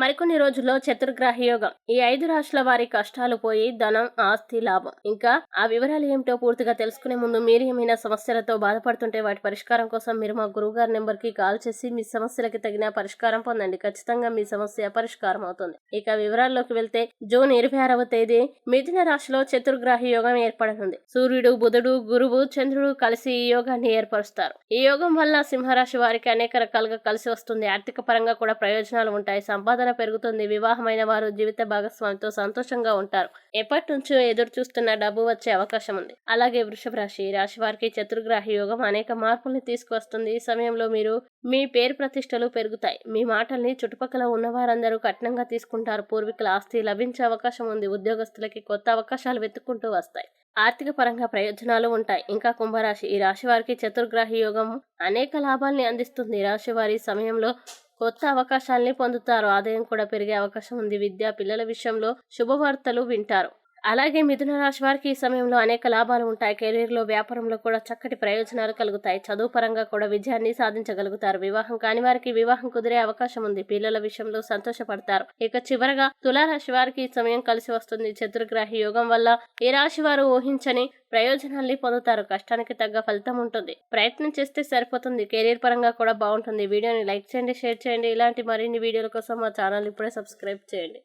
మరికొన్ని రోజుల్లో చతుర్గ్రహ యోగం. ఈ ఐదు రాశుల వారి కష్టాలు పోయి ధనం ఆస్తి లాభం. ఇంకా ఆ వివరాలు ఏమిటో పూర్తిగా తెలుసుకునే ముందు మీరు ఏమైనా సమస్యలతో బాధపడుతుంటే వాటి పరిష్కారం కోసం మీరు మా గురువు గారి నెంబర్కి కాల్ చేసి మీ సమస్యలకి తగిన పరిష్కారం పొందండి. ఖచ్చితంగా మీ సమస్య పరిష్కారం అవుతుంది. ఇక వివరాల్లోకి వెళ్తే జూన్ ఇరవై ఆరవ తేదీ మిథున రాశిలో చతుర్గ్రహ యోగం ఏర్పడుతుంది. సూర్యుడు బుధుడు గురువు చంద్రుడు కలిసి ఈ యోగాన్ని ఏర్పరుస్తారు. ఈ యోగం వల్ల సింహరాశి వారికి అనేక రకాలుగా కలిసి వస్తుంది. ఆర్థిక పరంగా కూడా ప్రయోజనాలు ఉంటాయి. సంపాదన పెరుగుతుంది. వివాహమైన వారు జీవిత భాగస్వామితో సంతోషంగా ఉంటారు. ఎప్పటి నుంచో ఎదురు చూస్తున్న డబ్బు వచ్చే అవకాశం ఉంది. అలాగే వృషభ రాశి రాశి వారికి చతుర్గ్రాహి యోగం అనేక మార్పుల్ని తీసుకువస్తుంది. ఈ సమయంలో మీరు మీ పేరు ప్రతిష్టలు పెరుగుతాయి. మీ మాటల్ని చుట్టుపక్కల ఉన్న వారందరూ కఠినంగా తీసుకుంటారు. పూర్వీకుల ఆస్తి లభించే అవకాశం ఉంది. ఉద్యోగస్తులకి కొత్త అవకాశాలు వెతుక్కుంటూ వస్తాయి. ఆర్థిక పరంగా ప్రయోజనాలు ఉంటాయి. ఇంకా కుంభరాశి ఈ రాశి వారికి చతుర్గ్రాహి యోగం అనేక లాభాల్ని అందిస్తుంది. రాశి వారి సమయంలో కొత్త అవకాశాల్ని పొందుతారు. ఆదాయం కూడా పెరిగే అవకాశం ఉంది. విద్య పిల్లల విషయంలో శుభవార్తలు వింటారు. అలాగే మిథున రాశి వారికి ఈ సమయంలో అనేక లాభాలు ఉంటాయి. కెరీర్లో వ్యాపారంలో కూడా చక్కటి ప్రయోజనాలు కలుగుతాయి. చదువు పరంగా కూడా విజయాన్ని సాధించగలుగుతారు. వివాహం కాని వారికి వివాహం కుదిరే అవకాశం ఉంది. పిల్లల విషయంలో సంతోషపడతారు. ఇక చివరగా తులారాశి వారికి ఈ సమయం కలిసి వస్తుంది. చతుర్గ్రాహి యోగం వల్ల ఈ రాశి వారు ఊహించని ప్రయోజనాల్ని పొందుతారు. కష్టానికి తగ్గ ఫలితం ఉంటుంది. ప్రయత్నం చేస్తే సరిపోతుంది. కెరీర్ పరంగా కూడా బాగుంటుంది. వీడియోని లైక్ చేయండి షేర్ చేయండి. ఇలాంటి మరిన్ని వీడియోల కోసం మా ఛానల్ ఇప్పుడే సబ్స్క్రైబ్ చేయండి.